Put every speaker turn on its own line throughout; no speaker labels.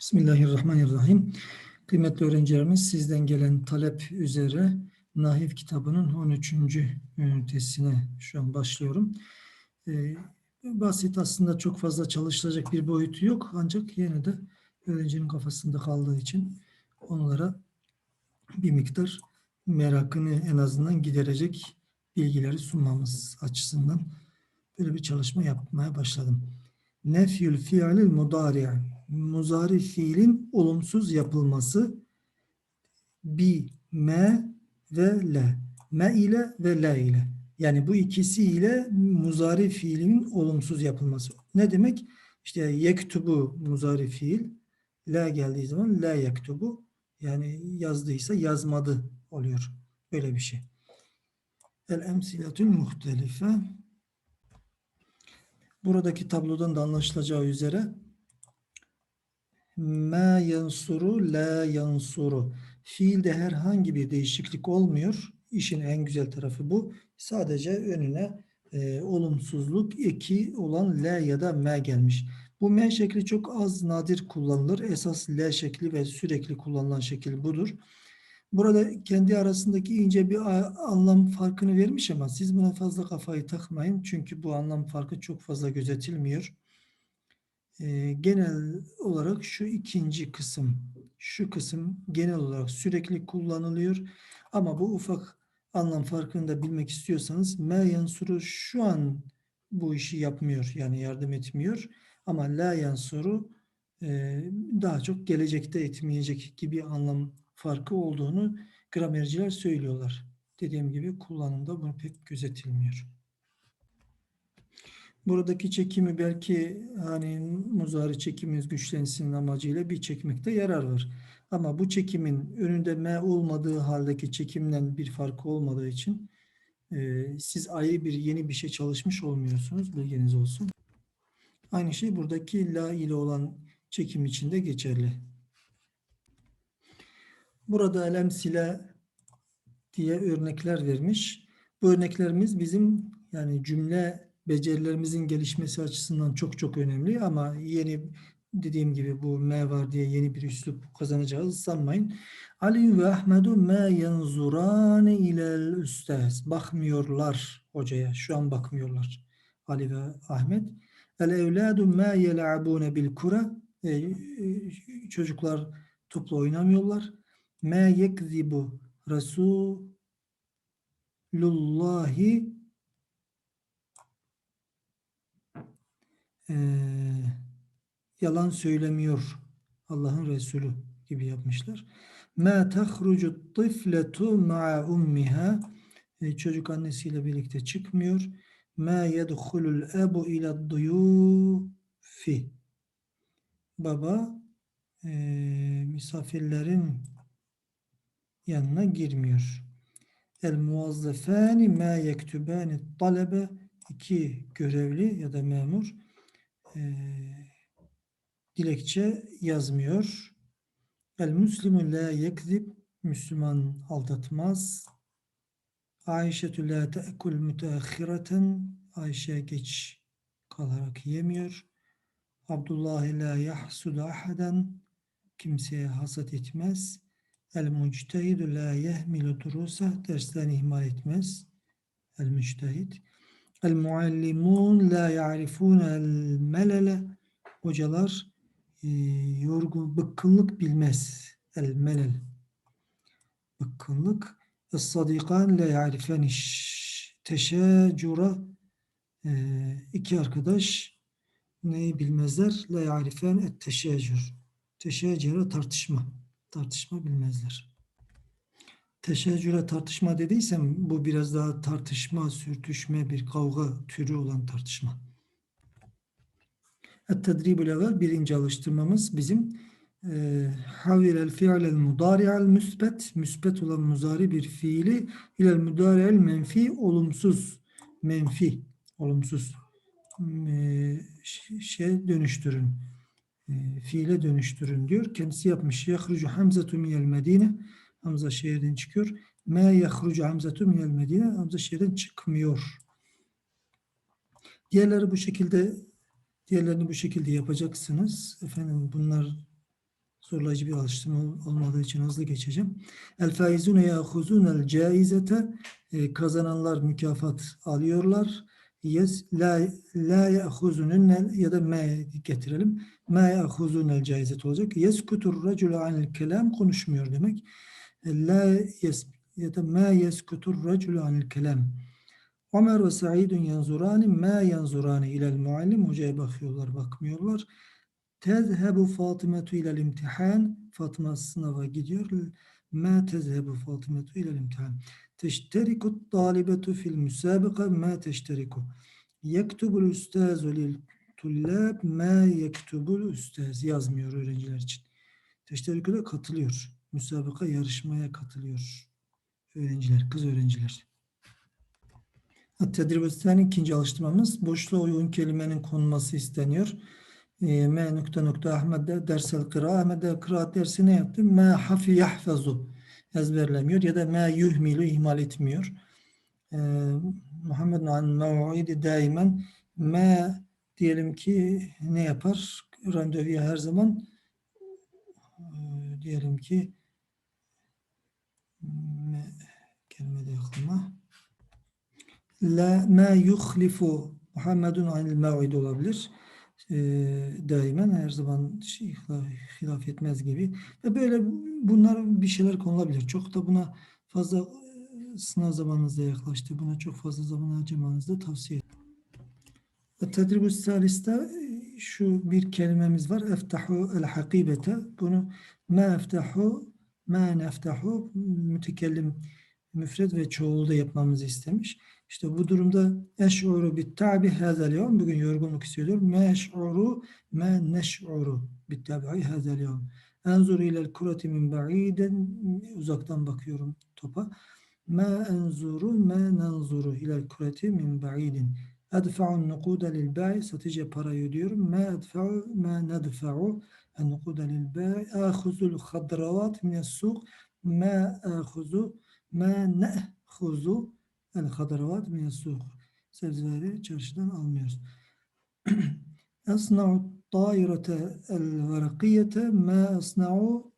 Bismillahirrahmanirrahim. Kıymetli öğrencilerimiz sizden gelen talep üzere Nahiv kitabının 13. ünitesine şu an başlıyorum. Ee, basit aslında çok fazla çalışılacak bir boyutu yok ancak yine de öğrencinin kafasında kaldığı için onlara bir miktar merakını en azından giderecek bilgileri sunmamız açısından böyle bir çalışma yapmaya başladım. Nefyül fiilil mudari' muzari fiilin olumsuz yapılması bi, me ve le. Me ile ve le ile. Yani bu ikisi ile muzari fiilinin olumsuz yapılması. Ne demek? İşte yektubu muzari fiil. La geldiği zaman la yektubu. Yani yazdıysa yazmadı oluyor. Böyle bir şey. El emsiletül muhtelife. Buradaki tablodan da anlaşılacağı üzere ma yansuru la yansuru. Fiilde herhangi bir değişiklik olmuyor. İşin en güzel tarafı bu. Sadece önüne e, olumsuzluk eki olan la ya da me gelmiş. Bu me şekli çok az nadir kullanılır. Esas l şekli ve sürekli kullanılan şekil budur. Burada kendi arasındaki ince bir anlam farkını vermiş ama siz buna fazla kafayı takmayın. Çünkü bu anlam farkı çok fazla gözetilmiyor. Ee, genel olarak şu ikinci kısım, şu kısım genel olarak sürekli kullanılıyor. Ama bu ufak anlam farkını da bilmek istiyorsanız me yansuru şu an bu işi yapmıyor. Yani yardım etmiyor. Ama la yansuru e, daha çok gelecekte etmeyecek gibi anlam farkı olduğunu gramerciler söylüyorlar. Dediğim gibi kullanımda bunu pek gözetilmiyor. Buradaki çekimi belki hani muzari çekimimiz güçlensin amacıyla bir çekmekte yarar var. Ama bu çekimin önünde m olmadığı haldeki çekimden bir farkı olmadığı için e, siz ayrı bir yeni bir şey çalışmış olmuyorsunuz. Bilginiz olsun. Aynı şey buradaki la ile olan çekim için de geçerli. Burada elemsile diye örnekler vermiş. Bu örneklerimiz bizim yani cümle becerilerimizin gelişmesi açısından çok çok önemli ama yeni dediğim gibi bu me var diye yeni bir üslup kazanacağız sanmayın. Ali ve Ahmedu me yanzurani ilel üstez. Bakmıyorlar hocaya. Şu an bakmıyorlar. Ali ve Ahmet. El evladu me yel'abune bil kura. E, e, çocuklar topla oynamıyorlar. Me yekzibu Resulullahi e, yalan söylemiyor Allah'ın Resulü gibi yapmışlar. Ma tahrucu tifletu ma'a ummiha e, çocuk annesiyle birlikte çıkmıyor. Ma yedhulul ebu ila duyufi baba e, misafirlerin yanına girmiyor. El muvazzefani ma yektubani talebe iki görevli ya da memur dilekçe yazmıyor. El muslimu la yekzib Müslüman aldatmaz. Ayşe la te'kul müteahhireten Ayşe geç kalarak yemiyor. Abdullah la yahsudu ahaden kimseye hasat etmez. El müctehidü la yehmilu durusa derslerini ihmal etmez. El müctehid. El muallimun la ya'rifun el melele hocalar e, yorgun bıkkınlık bilmez. El melel bıkkınlık. Es sadikan la ya'rifen teşeccura e, iki arkadaş neyi bilmezler? La ya'rifen et teşeccür. Teşeccüre tartışma. Tartışma bilmezler. Teşeccüre tartışma dediysem bu biraz daha tartışma, sürtüşme, bir kavga türü olan tartışma. Et-tedribül evvel birinci alıştırmamız bizim e, havilel fi'lel mudari'al müsbet müsbet olan muzari bir fiili ilel mudari'al menfi olumsuz menfi olumsuz şey dönüştürün e, fiile dönüştürün diyor. Kendisi yapmış. Yahrucu Hamzatu minel Medine. Hamza şehirden çıkıyor. Me yahrucu Hamzatu minel Medine. Hamza şehirden çıkmıyor. Diğerleri bu şekilde diğerlerini bu şekilde yapacaksınız. Efendim bunlar zorlayıcı bir alıştırma ol- olmadığı için hızlı geçeceğim. El faizune yahuzunel caizete kazananlar mükafat alıyorlar. Yes la la yahuzunun ya da me getirelim. Ma yahuzunel caizet olacak. Yeskutur raculu anil kelam konuşmuyor demek. La ma yeskutur raculu anil kelam. Ömer ve Saidun yanzurani ma yanzurani ilel muallim. Hocaya bakıyorlar, bakmıyorlar. Tezhebu Fatimetu ilel imtihan. Fatıma sınava gidiyor. Ma tezhebu Fatimetu ilel imtihan. Teşteriku talibetu fil müsabaka ma teşteriku. Yektubul üstazu lil tullab ma yektubul üstaz. Yazmıyor öğrenciler için. Teşteriku da katılıyor. Müsabaka yarışmaya katılıyor. Öğrenciler, kız öğrenciler. Tedribüsten ikinci alıştırmamız boşluğa uygun kelimenin konulması isteniyor. E, Me nokta nokta Ahmet'de dersel kıra. Ahmet'de kıraat dersi ne yaptı? Me hafi yahfazu ezberlemiyor ya da me yuhmilu ihmal etmiyor. E, Muhammed an mev'idi daimen me diyelim ki ne yapar? Randevuya her zaman e, diyelim ki me, kelime de aklıma la ma yukhlifu Muhammedun anil mev'id olabilir. Ee, daimen her zaman şey, hilaf, etmez gibi. Ve böyle bunlar bir şeyler konulabilir. Çok da buna fazla e, sınav zamanınızda yaklaştı. Buna çok fazla zaman harcamanızı da tavsiye ederim. Tedribü saliste e, şu bir kelimemiz var. Eftahu el hakibete. Bunu ma eftahu ma neftahu mütekellim müfred ve çoğulda yapmamızı istemiş. İşte bu durumda eş'uru bit tabi hazel yevm bugün yorgunluk hissediyorum. Me eş'uru me neş'uru bit tabi hazel yevm. Enzur ilel kurati min ba'iden uzaktan bakıyorum topa. Ma enzuru ma nanzuru ilel kurati min ba'idin. Edfa'un nukuda lil ba'i satıcıya parayı ödüyorum. Ma edfa'u ma nedfa'u en nukuda lil ba'i. Ahuzul hadravat mines suq. Ma ahuzu ma ne'huzu el hadravat mines suq. Sebzeleri çarşıdan almıyoruz. Esna'u tairete el varakiyete ma esna'u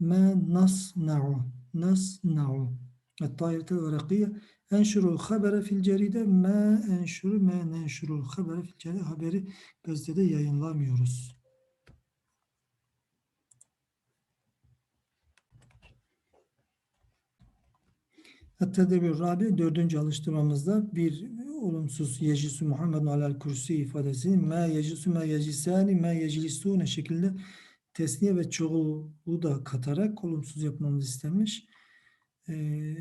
ma nasna'u. Nasna'u. الطائرة الورقية أنشر الخبر في الجريدة ما أنشر ما ننشر الخبر في الجريدة haberi gazetede yayınlamıyoruz. Tedbir Rabi dördüncü alıştırmamızda bir olumsuz yecisu Muhammed alel kürsi ifadesi me yecisu me yecisani me yecilisune şekilde tesniye ve çoğulu da katarak olumsuz yapmamız istenmiş. Ee,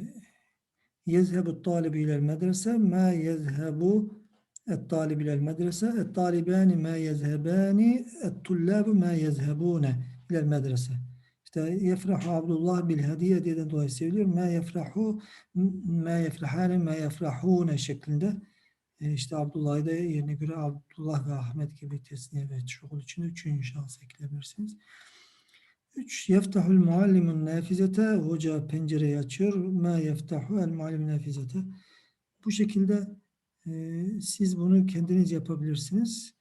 yezhebu talibi ilel medrese me yezhebu et talib ilel medrese et talibani me yezhebani et tullabu me yezhebune ilel medrese. İşte yefrahu Abdullah bil hediye diye dolayı seviliyor. Ma yefrahu ma yefrahane ma yefrahune şeklinde. E işte Abdullah'ı da yerine göre Abdullah ve Ahmet gibi tesniye ve çoğul için üçüncü şahıs ekleyebilirsiniz. 3. Yeftahul muallimun nafizete. Hoca pencereyi açıyor. Ma yeftahu el muallimun nafizete. Bu şekilde e, siz bunu kendiniz yapabilirsiniz.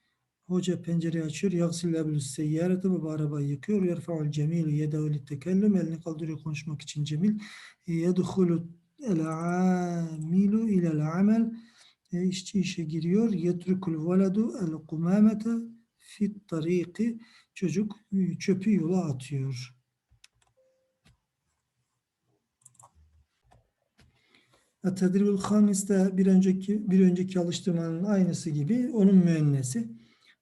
Hoca pencereyi açıyor. Yagsil eblus seyyarete baba arabayı yıkıyor. Yerfa'ul cemilu yedehu littekellüm. Elini kaldırıyor konuşmak için cemil. Yedhulu el amilu ilel amel. E, işçi işe giriyor. Yetrukul veladu el kumamete fit tariki. Çocuk e, çöpü yola atıyor. Tedribül hamis de bir önceki bir önceki alıştırmanın aynısı gibi onun müennesi.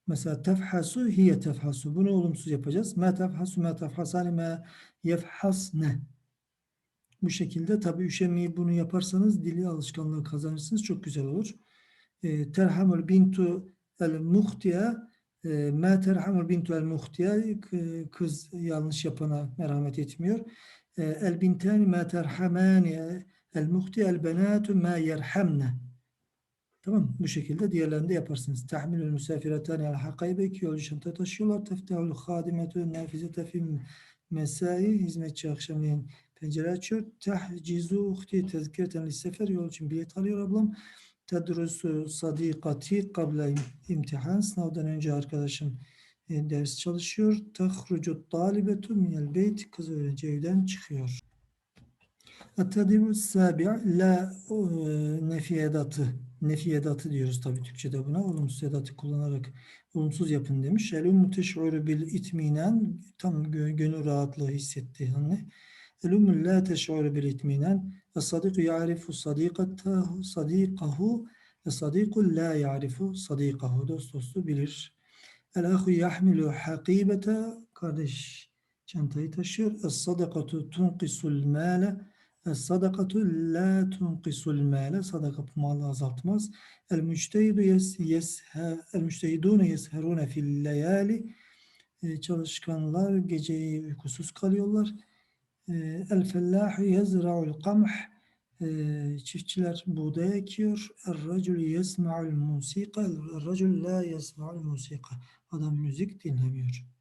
Mesela tefhasu hiye tefhasu. Bunu olumsuz yapacağız. Ma tefhasu ma tefhasani ma yefhasne. Bu şekilde tabi üşenmeyi bunu yaparsanız dili alışkanlığı kazanırsınız. Çok güzel olur. E, terhamul bintu el muhtiye e, ma terhamul bintu el muhtiye kız yanlış yapana merhamet etmiyor. E, el bintani ma terhamani el muhtiye el benatu ma yerhamne. Tamam Bu şekilde diğerlerini de yaparsınız. Tahmilül müsafiretani el hakaybe iki yolcu çanta taşıyorlar. Teftahul hadimetü nafizete fil mesai hizmetçi akşamleyin pencere açıyor. Tahcizu uhti tezkireten sefer yol için bilet alıyor ablam. Tedrusu sadikati kabla imtihan sınavdan önce arkadaşım e, ders çalışıyor. Tahrucu talibetu minel beyt. Kız öğrenci evden çıkıyor. At-tadribu sabi' la e, nefi edatı. Diyoruz tabii Türkçe'de buna. Olumsuz edatı kullanarak olumsuz yapın demiş. El ummu teş'uru bil itminen tam gö- gönül rahatlığı hissetti anne. El ummu la teş'uru bil itminen. Es-sadiku ya'rifu sadikatahu sadikahu. Es-sadiku la ya'rifu sadikahu. Dost dostu bilir. El ahu yahmilu hakibete. Kardeş çantayı taşıyor. Es-sadakatu tunqisul mâle. Es-sadakatu la tunqisul mâle. Sadaka malı azaltmaz. El müçtehidu yes, yeshe, el müçtehidune yesherune fil leyali. E, Çalışkanlar geceyi uykusuz kalıyorlar. E, El fellahu yezra'ul kamh. E, Çiftçiler buğday ekiyor. El racul yesma'ul musika. El racul la yesma'ul musika. Adam müzik dinlemiyor.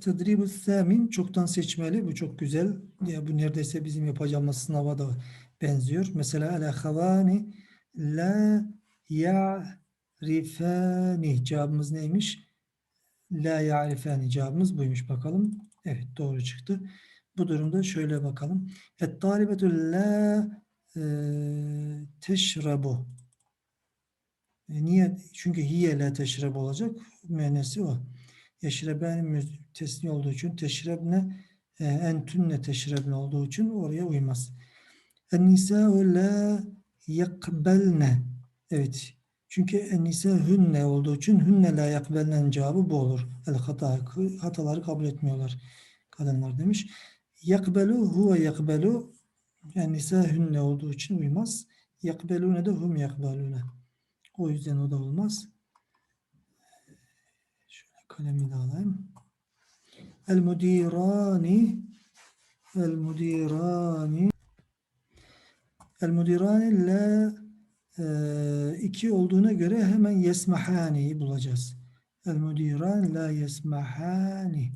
Tedrib-ü Thamin çoktan seçmeli. Bu çok güzel. Ya bu neredeyse bizim yapacağımız sınava da benziyor. Mesela el-ahavani la ya'rifani cevabımız neymiş? La ya'rifani cevabımız buymuş bakalım. Evet doğru çıktı. Bu durumda şöyle bakalım. Et-talibetu la e, teşrabu. E, niye? Çünkü hiye la teşrabu olacak. Müennesi o. Yeşreben tesni olduğu için teşrebne e, entünne teşrebne olduğu için oraya uymaz. En-nisâ'u la yakbelne. Evet. Çünkü en-nisa hünne olduğu için hünne la yakbelnen cevabı bu olur. El hata, hataları kabul etmiyorlar kadınlar demiş. Yakbelu huve yakbelu en-nisa hünne olduğu için uymaz. Yakbelune de hum yakbelune. O yüzden o da olmaz. Kalemi de alayım. El mudirani El mudirani El mudirani la e, iki olduğuna göre hemen yesmahani'yi bulacağız. El mudiran la yesmahani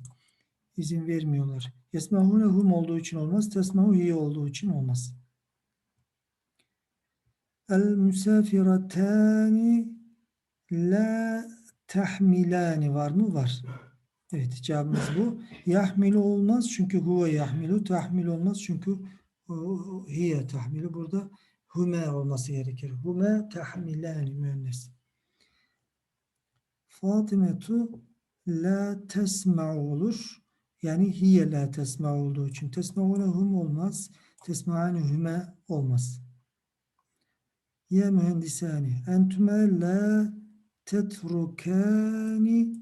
izin vermiyorlar. Yesmahune hum olduğu için olmaz. Tesmahu hi olduğu için olmaz. El müsafiratani la tahmilani var mı? Var. Evet cevabımız bu. Yahmilu olmaz çünkü huve yahmilu. Tahmil olmaz çünkü hiye tahmilu. Burada hume olması gerekir. Hume tahmilani müennes. Fatimetu la tesma'u olur. Yani hiye la tesma'u olduğu için. Tesma'une hum olmaz. Tesma'ane hume olmaz. Ya mühendisani. Entüme la tetrukani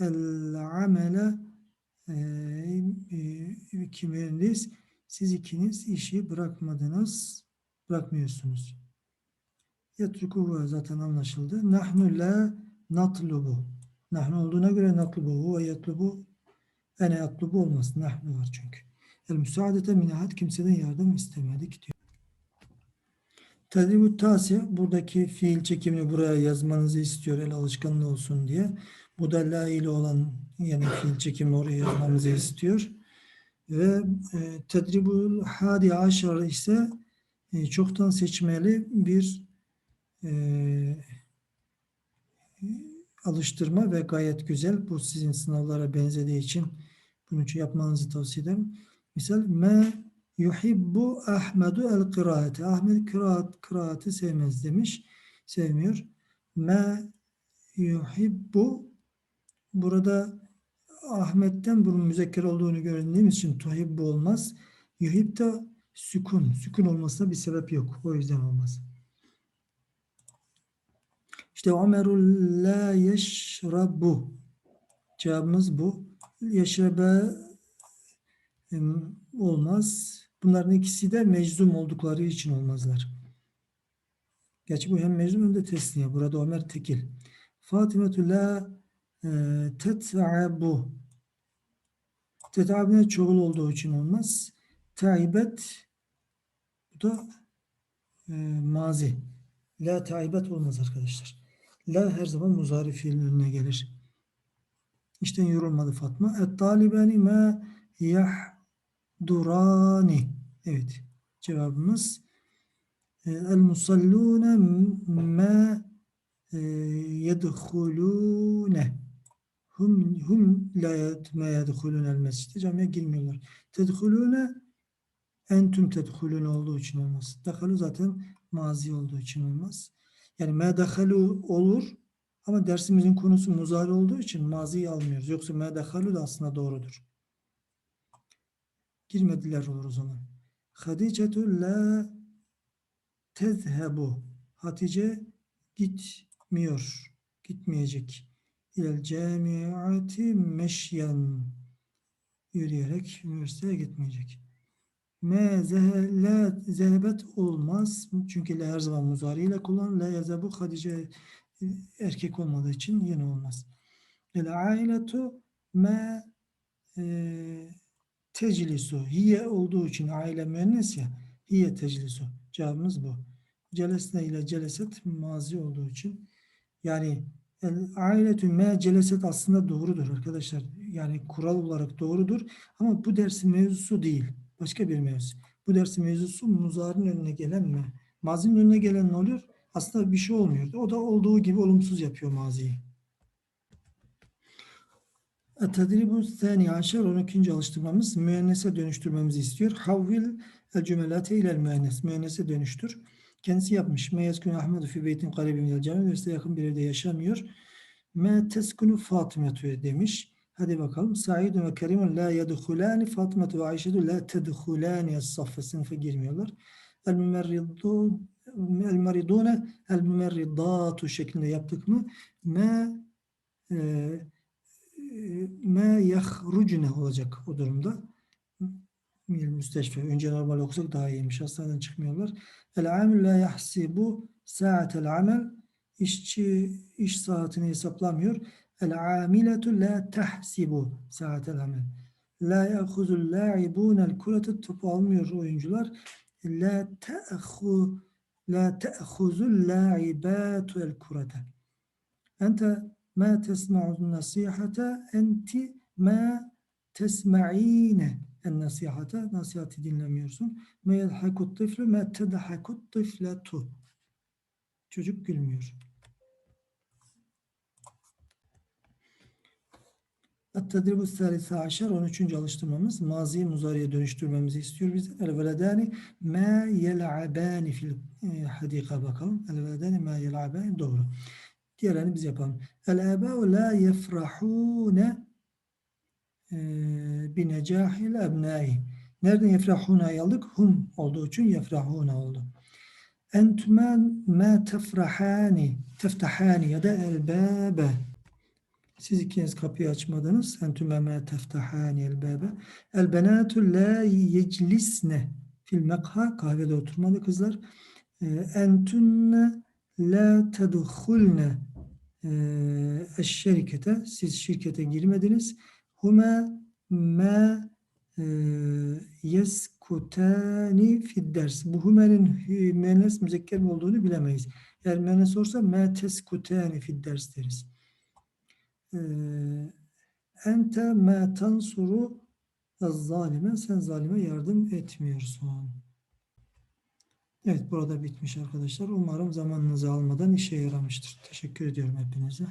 el amele mühendis siz ikiniz işi bırakmadınız bırakmıyorsunuz. Yetrukuhu zaten anlaşıldı. Nahnu la natlubu. Nahnu olduğuna göre natlubu. Huve yetlubu. Ene yatlubu olmaz. Nahnu var çünkü. El müsaadete minahat kimseden yardım istemedik diyor. Tedribut tasi buradaki fiil çekimini buraya yazmanızı istiyor el alışkanlığı olsun diye. Bu da la ile olan yani fiil çekimini oraya yazmamızı istiyor. Ve e, tedribul hadi aşar ise e, çoktan seçmeli bir e, alıştırma ve gayet güzel. Bu sizin sınavlara benzediği için bunu yapmanızı tavsiye ederim. Misal me yuhibbu Ahmedu el kıraate. Ahmet kıraat, kıraati sevmez demiş. Sevmiyor. Me yuhibbu burada Ahmet'ten bunun müzekker olduğunu gördüğümüz için tuhibbu olmaz. Yuhib de sükun. Sükun olmasına bir sebep yok. O yüzden olmaz. İşte Ömerul la yeşrabu. Cevabımız bu. Yeşrebe olmaz. Bunların ikisi de meczum oldukları için olmazlar. Gerçi bu hem meczum hem de tesniye. Burada Ömer tekil. Fatimetü la tet'abu. Tet'abine çoğul olduğu için olmaz. Taibet bu da e, mazi. La taibet olmaz arkadaşlar. La her zaman muzari fiilin önüne gelir. İşten yorulmadı Fatma. Et talibani ma yahdurani. Evet. Cevabımız E, El musallune ma e, yedhulune hum hum la yed- ma yedhulune el mescide camiye girmiyorlar. Tedhulune entüm tedhulune olduğu için olmaz. Dakalu zaten mazi olduğu için olmaz. Yani ma dakalu olur ama dersimizin konusu muzari olduğu için maziyi almıyoruz. Yoksa ma dakalu da aslında doğrudur. Girmediler olur o zaman. Hadicetu la tezhebu. Hatice gitmiyor. Gitmeyecek. İlel camiati meşyen. Yürüyerek üniversiteye gitmeyecek. Me zehe, la zehebet olmaz. Çünkü la her zaman muzari ile kullan. La yazebu Hadice erkek olmadığı için yine olmaz. El ailetu me e, teclisu. Hiye olduğu için aile müennes ya. Hiye teclisu. Cevabımız bu. Celesne ile celeset mazi olduğu için. Yani el ailetü me celeset aslında doğrudur arkadaşlar. Yani kural olarak doğrudur. Ama bu dersin mevzusu değil. Başka bir mevzu. Bu dersin mevzusu muzarın önüne gelen mi? Mazinin önüne gelen ne oluyor? Aslında bir şey olmuyor. O da olduğu gibi olumsuz yapıyor maziyi. Tedribu sani aşer 12. alıştırmamız müennese dönüştürmemizi istiyor. Havvil el cümelate ile müennes. Müennese dönüştür. Kendisi yapmış. Me yeskunu Ahmedu fi beytin karibi minel cami. Üniversite yakın bir evde yaşamıyor. Me teskunu Fatimetu demiş. Hadi bakalım. Saidun ve Kerimun la yedhulani Fatimetu ve Ayşedu la tedhulani es-saffe sınıfa girmiyorlar. El mümerridu el meridune el mümerridatu şeklinde yaptık mı? Me e, me yahrucne olacak o durumda. Müsteşfe. Önce normal okusak daha iyiymiş. Hastaneden çıkmıyorlar. El amil la yahsibu saatel amel. İşçi iş saatini hesaplamıyor. El amiletu la tahsibu saatel amel. La ya'khuzul la'ibunel kurete topu almıyor oyuncular. La ta'khu la ta'khuzul la'ibatu el kurete. Ente ma tesma'un nasihata enti ma tesma'ine en nasihata nasihati dinlemiyorsun. Ma yedhakut tiflu ma tedhakut tifletu. Çocuk gülmüyor. At-tedribu salise aşer 13. alıştırmamız maziyi muzariye dönüştürmemizi istiyor bizden. El-veledani ma yel'abani fil e, hadika bakalım. El-veledani ma yel'abani doğru. Diğerlerini biz yapalım. El-abâ'u la yefrahûne bi necahil ebnâi. Nereden yefrahûne'yi aldık? Hum olduğu için yefrahûne oldu. Entümen ma tefrahani teftahani ya da elbâbe. Siz ikiniz kapıyı açmadınız. Entüme ma teftahani elbâbe. Elbenâtu la yeclisne fil mekha. Kahvede oturmadı kızlar. Entünne la tedhulne eşşerikete. Siz şirkete girmediniz. Huma ma e, yeskutani fid ders. Bu humenin müennes müzekker mi olduğunu bilemeyiz. Eğer müennes olursa ma teskutani fid ders deriz. E, ente ma tansuru zalime. Sen zalime yardım etmiyorsun. Evet burada bitmiş arkadaşlar. Umarım zamanınızı almadan işe yaramıştır. Teşekkür ediyorum hepinize.